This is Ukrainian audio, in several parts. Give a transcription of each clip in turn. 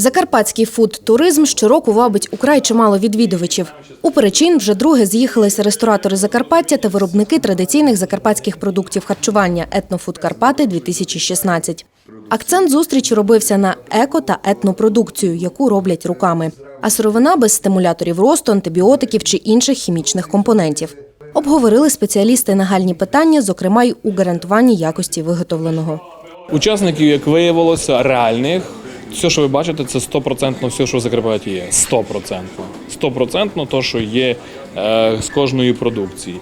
Закарпатський фуд-туризм щороку вабить украй чимало відвідувачів. У Перечин вже друге з'їхалися ресторатори Закарпаття та виробники традиційних закарпатських продуктів харчування «Етнофуд Карпати-2016». Акцент зустрічі робився на еко та етнопродукцію, яку роблять руками. А сировина без стимуляторів росту, антибіотиків чи інших хімічних компонентів. Обговорили спеціалісти нагальні питання, зокрема й у гарантуванні якості виготовленого. Учасників, як виявилося, реальних. Все, що ви бачите, це стопроцентно все, що в є. Стопроцентно. Стопроцентно то, що є з кожної продукції.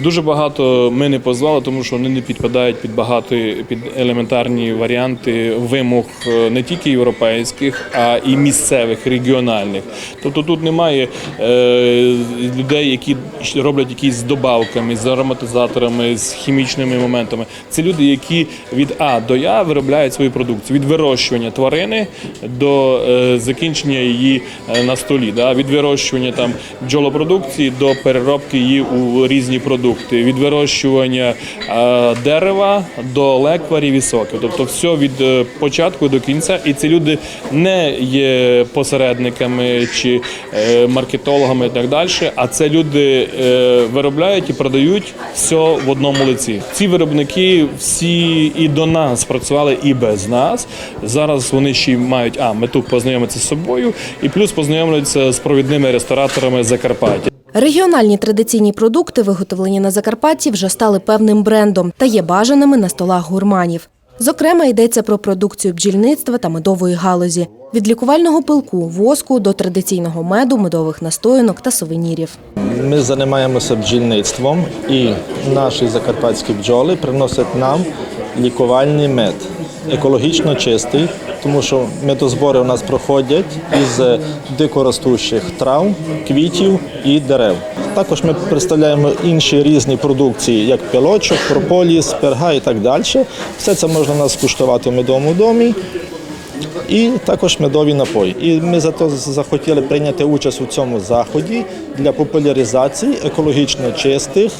Дуже багато ми не позвали, тому що вони не підпадають під багато під елементарні варіанти вимог е, не тільки європейських, а і місцевих, регіональних. Тобто тут немає е, людей, які роблять якісь з добавками, з ароматизаторами, з хімічними моментами. Це люди, які від А до Я виробляють свою продукцію від вирощування тварини до е, закінчення її е, на столі. Від вирощування там бджолопродукції до переробки її у різні продукти, від вирощування е, дерева до лекварів і соків. Тобто все від е, початку до кінця. І ці люди не є посередниками чи е, маркетологами і так далі. А це люди виробляють і продають все в одному лиці. Ці виробники всі і до нас працювали, і без нас. Зараз вони ще й мають а мету познайомитися з собою, і плюс познайомляться з провідними рестораторами Закарпаття. Регіональні традиційні продукти, виготовлені на Закарпатті, вже стали певним брендом та є бажаними на столах гурманів. Зокрема, йдеться про продукцію бджільництва та медової галузі від лікувального пилку, воску до традиційного меду, медових настоянок та сувенірів. Ми займаємося бджільництвом і наші закарпатські бджоли приносять нам лікувальний мед, екологічно чистий, тому що медозбори у нас проходять із дикоростущих трав, квітів і дерев. Також ми представляємо інші різні продукції, як пілочок, прополіс, перга і так далі. Все це можна у нас скуштувати в медовому домі. І також медові напої. І ми зато захотіли прийняти участь у цьому заході для популяризації екологічно чистих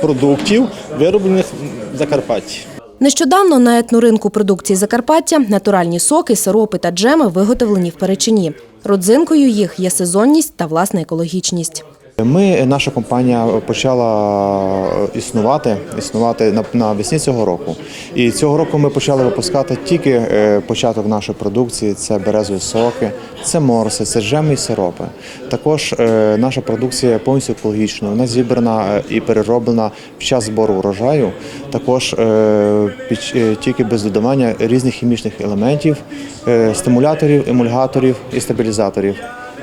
продуктів, вироблених в Закарпатті. Нещодавно на етноринку продукції Закарпаття натуральні соки, сиропи та джеми виготовлені в Перечині. Родзинкою їх є сезонність та власна екологічність. Ми, наша компанія почала існувати, існувати на, на цього року. І цього року ми почали випускати тільки е, початок нашої продукції: це березові соки, це морси, це джеми і сиропи. Також е, наша продукція повністю екологічна. Вона зібрана е, і перероблена під час збору врожаю. Також е, е, тільки без додавання різних хімічних елементів, е, стимуляторів, емульгаторів і стабілізаторів.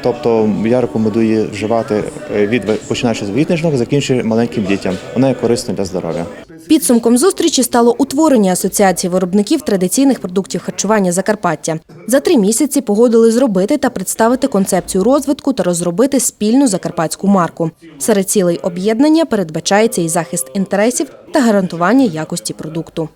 Тобто я рекомендую вживати е, від починаючи з вагітних, закінчуючи маленьким дітям. Вона є корисна для здоров'я. Підсумком зустрічі стало утворення асоціації виробників традиційних продуктів харчування Закарпаття. За три місяці погодили зробити та представити концепцію розвитку та розробити спільну закарпатську марку. Серед цілей об'єднання передбачається і захист інтересів та гарантування якості продукту.